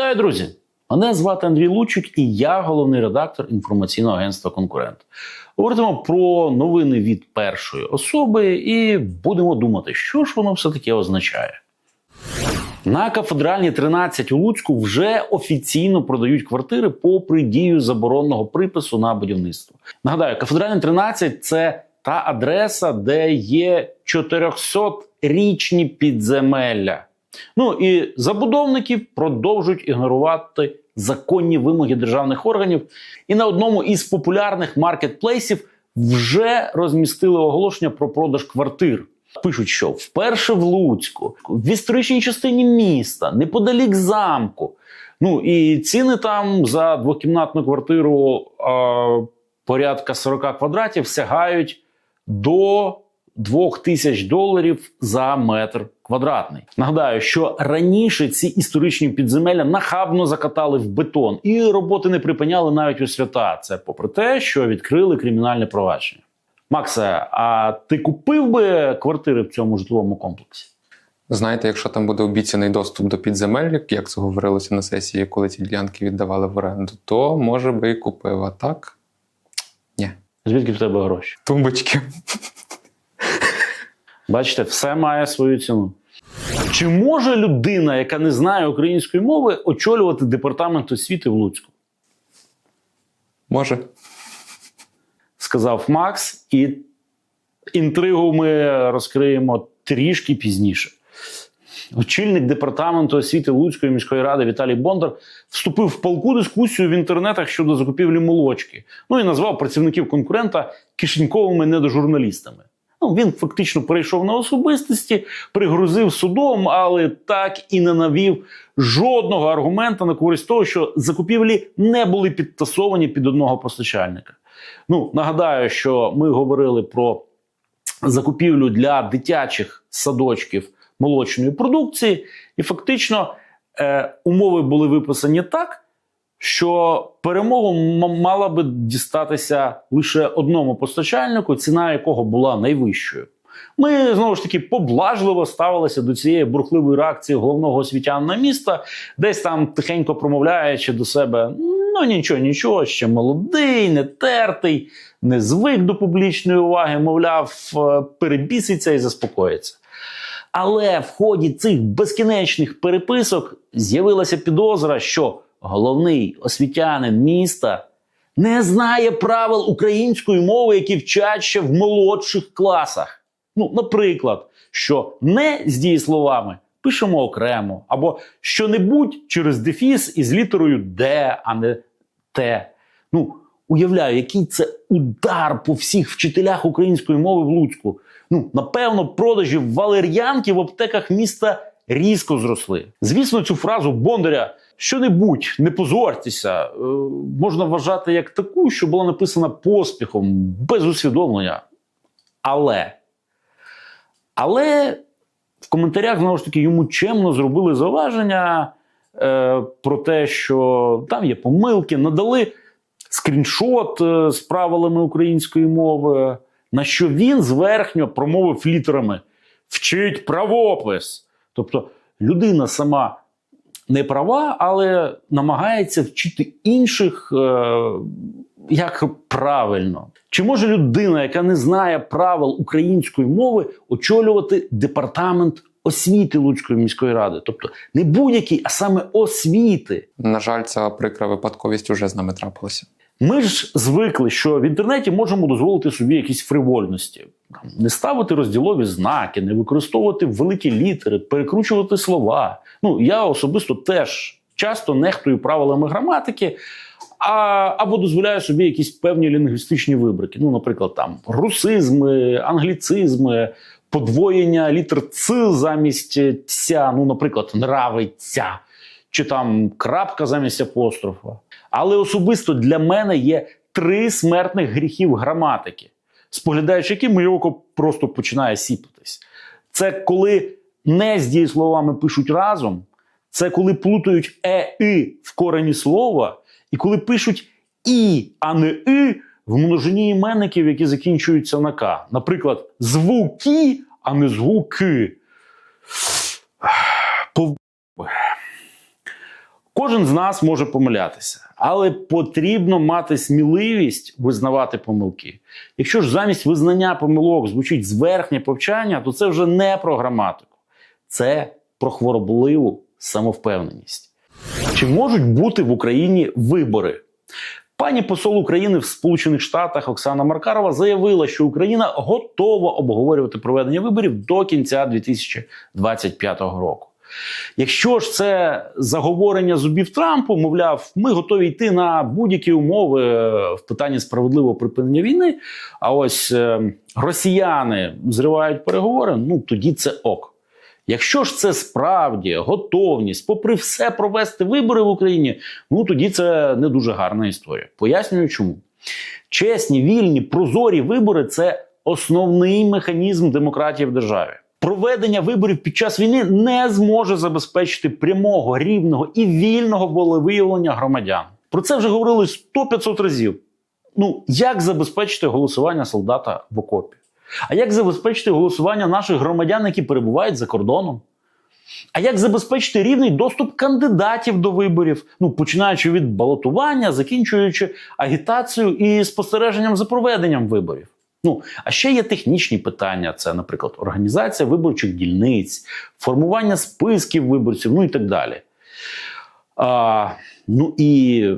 Вітаю, друзі! Мене звати Андрій Лучик, і я головний редактор інформаційного агентства Конкурент. Говоритимо про новини від першої особи і будемо думати, що ж воно все таки означає. На кафедральній 13 у Луцьку вже офіційно продають квартири попри дію заборонного припису на будівництво. Нагадаю, кафедральна 13 це та адреса, де є 400-річні підземелля. Ну і забудовники продовжують ігнорувати законні вимоги державних органів. І на одному із популярних маркетплейсів вже розмістили оголошення про продаж квартир. Пишуть, що вперше в Луцьку, в історичній частині міста, неподалік замку. Ну і ціни там за двокімнатну квартиру е, порядка 40 квадратів сягають до 2000 доларів за метр квадратний. Нагадаю, що раніше ці історичні підземелля нахабно закатали в бетон, і роботи не припиняли навіть у свята. Це попри те, що відкрили кримінальне провадження. Максе, а ти купив би квартири в цьому житловому комплексі? Знаєте, якщо там буде обіцяний доступ до підземель, як це говорилося на сесії, коли ці ділянки віддавали в оренду, то може би і купив. А так ні. Звідки в тебе гроші? Тумбочки. Бачите, все має свою ціну. Чи може людина, яка не знає української мови, очолювати департамент освіти в Луцьку? Може. Сказав Макс, і інтригу ми розкриємо трішки пізніше. Очільник департаменту освіти Луцької міської ради Віталій Бондар вступив в палку дискусію в інтернетах щодо закупівлі молочки. Ну і назвав працівників конкурента кишеньковими недожурналістами. Ну, він фактично перейшов на особистості, пригрозив судом, але так і не навів жодного аргумента на користь того, що закупівлі не були підтасовані під одного постачальника. Ну нагадаю, що ми говорили про закупівлю для дитячих садочків молочної продукції, і фактично е, умови були виписані так, що перемогу мала би дістатися лише одному постачальнику, ціна якого була найвищою. Ми знову ж таки поблажливо ставилися до цієї бурхливої реакції головного освітянина міста, десь там тихенько промовляючи до себе: ну нічого, нічого, ще молодий, не тертий, не звик до публічної уваги, мовляв, е, перебіситься і заспокоїться. Але в ході цих безкінечних переписок з'явилася підозра, що головний освітянин міста не знає правил української мови, які вчать ще в молодших класах. Ну, наприклад, що не з дієсловами пишемо окремо, або що-небудь через дефіс із літерою Д, а не Т. Ну, уявляю, який це удар по всіх вчителях української мови в Луцьку. Ну, напевно, продажі валер'янки в аптеках міста різко зросли. Звісно, цю фразу Бондаря що-небудь, не позорьтеся, е, можна вважати як таку, що була написана поспіхом, без усвідомлення. Але. Але в коментарях знову ж таки йому чемно зробили зауваження е, про те, що там є помилки, надали скріншот е, з правилами української мови, на що він зверхньо промовив літерами вчить правопис. Тобто людина сама не права, але намагається вчити інших, е, як правильно. Чи може людина, яка не знає правил української мови, очолювати департамент освіти Луцької міської ради? Тобто не будь-який, а саме освіти. На жаль, ця прикра випадковість уже з нами трапилася. Ми ж звикли, що в інтернеті можемо дозволити собі якісь фривольності, не ставити розділові знаки, не використовувати великі літери, перекручувати слова. Ну я особисто теж часто нехтую правилами граматики, а, або дозволяю собі якісь певні лінгвістичні вибрики. Ну, наприклад, там русизми, англіцизми, подвоєння літер Ц замість ця, ну, наприклад, нравиться, чи там крапка замість апострофа. Але особисто для мене є три смертних гріхів граматики, споглядаючи які моє око просто починає сіпатись. Це коли не з дієсловами пишуть разом, це коли плутають е и в корені слова, і коли пишуть і, а не и в множині іменників, які закінчуються на К. Наприклад, звуки, а не звуки. Кожен з нас може помилятися, але потрібно мати сміливість визнавати помилки. Якщо ж замість визнання помилок звучить зверхнє повчання, то це вже не про граматику, це про хворобливу самовпевненість. Чи можуть бути в Україні вибори? Пані посол України в Сполучених Штатах Оксана Маркарова заявила, що Україна готова обговорювати проведення виборів до кінця 2025 року. Якщо ж це заговорення зубів Трампу, мовляв, ми готові йти на будь-які умови е, в питанні справедливого припинення війни. А ось е, росіяни зривають переговори, ну тоді це ок. Якщо ж це справді готовність, попри все провести вибори в Україні, ну тоді це не дуже гарна історія. Пояснюю, чому чесні, вільні, прозорі вибори це основний механізм демократії в державі. Проведення виборів під час війни не зможе забезпечити прямого, рівного і вільного волевиявлення громадян. Про це вже говорили 100-500 разів. Ну як забезпечити голосування солдата в окопі? А як забезпечити голосування наших громадян, які перебувають за кордоном? А як забезпечити рівний доступ кандидатів до виборів, ну починаючи від балотування, закінчуючи агітацією і спостереженням за проведенням виборів? Ну а ще є технічні питання: це, наприклад, організація виборчих дільниць, формування списків виборців, ну і так далі. А, ну і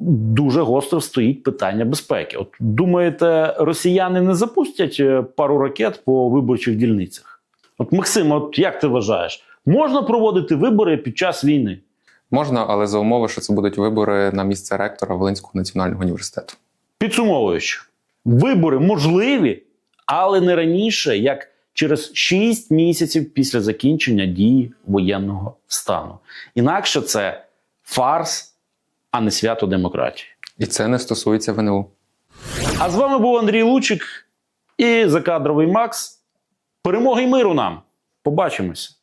дуже гостро стоїть питання безпеки. От думаєте, росіяни не запустять е, пару ракет по виборчих дільницях? От Максим, от як ти вважаєш, можна проводити вибори під час війни? Можна, але за умови, що це будуть вибори на місце ректора Волинського національного університету. Підсумовуючи, вибори можливі, але не раніше, як через 6 місяців після закінчення дії воєнного стану. Інакше це фарс, а не свято демократії. І це не стосується ВНУ. А з вами був Андрій Лучик і закадровий Макс. Перемоги й миру нам! Побачимось!